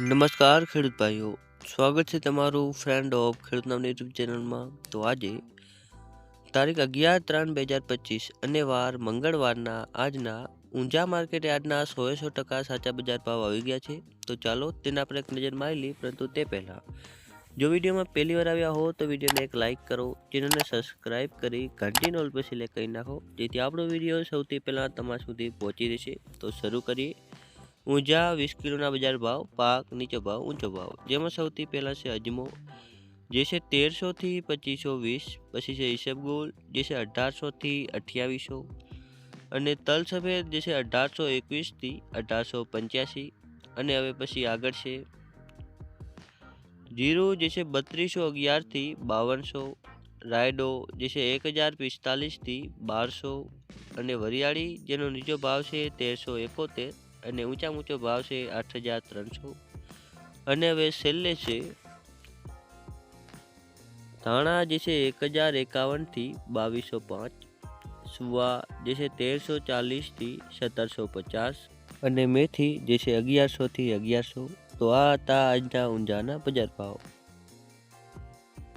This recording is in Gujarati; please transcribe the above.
નમસ્કાર ખેડૂત ભાઈઓ, સ્વાગત છે તમારું ફ્રેન્ડ ઓફ ખેડૂત નામની યુટ્યુબ ચેનલમાં. તો આજે તારીખ અગિયાર ત્રણ બે હજાર પચીસ અને વાર મંગળવારના આજના ઊંઝા માર્કેટ યાર્ડના સોએ સો ટકા સાચા બજાર ભાવ આવી ગયા છે. તો ચાલો તેના પર એક નજર મારી લઈએ, પરંતુ તે પહેલાં જો વિડીયોમાં પહેલી વાર આવ્યા હો તો વિડીયોને એક લાઇક કરો, ચેનલને સબસ્ક્રાઇબ કરી ઘંટી નોલ પર સિલેક્ટ કરી નાખો, જેથી આપણો વીડિયો સૌથી પહેલાં તમારા સુધી પહોંચી રહેશે. તો શરૂ કરીએ. ઊંઝા વીસ કિલોના બજાર ભાવ, પાક નીચો ભાવ, ઊંચો ભાવ. જેમાં સૌથી પહેલાં છે અજમો, જે છે તેરસોથી પચીસો વીસ, પછી છે ઈસબગુલ જે છે અઢારસોથી અઠ્યાવીસો, અને તલ સફેદ જે છે અઢારસો એકવીસથી અઢારસો પંચ્યાસી, અને હવે પછી આગળ છે જીરું, જે છે બત્રીસો અગિયારથી બાવનસો, રાયડો, જે છે એક હજાર પિસ્તાલીસથી બારસો, અને વરિયાળી, જેનો નીચો ભાવ છે તેરસો એકોતેર અને ઊંચા ઊંચો ભાવ છે આઠ હજાર ત્રણસો. અને હવે છેલ્લે છે, ધાણા જે છે એક હજાર એકાવનથી બાવીસો પાંચ, સુવા જે છે તેરસો ચાલીસથી સત્તરસો પચાસ અને મેથી જે છે અગિયારસોથી અગિયારસો. તો આ હતા આજના ઊંઝાના બજાર ભાવ.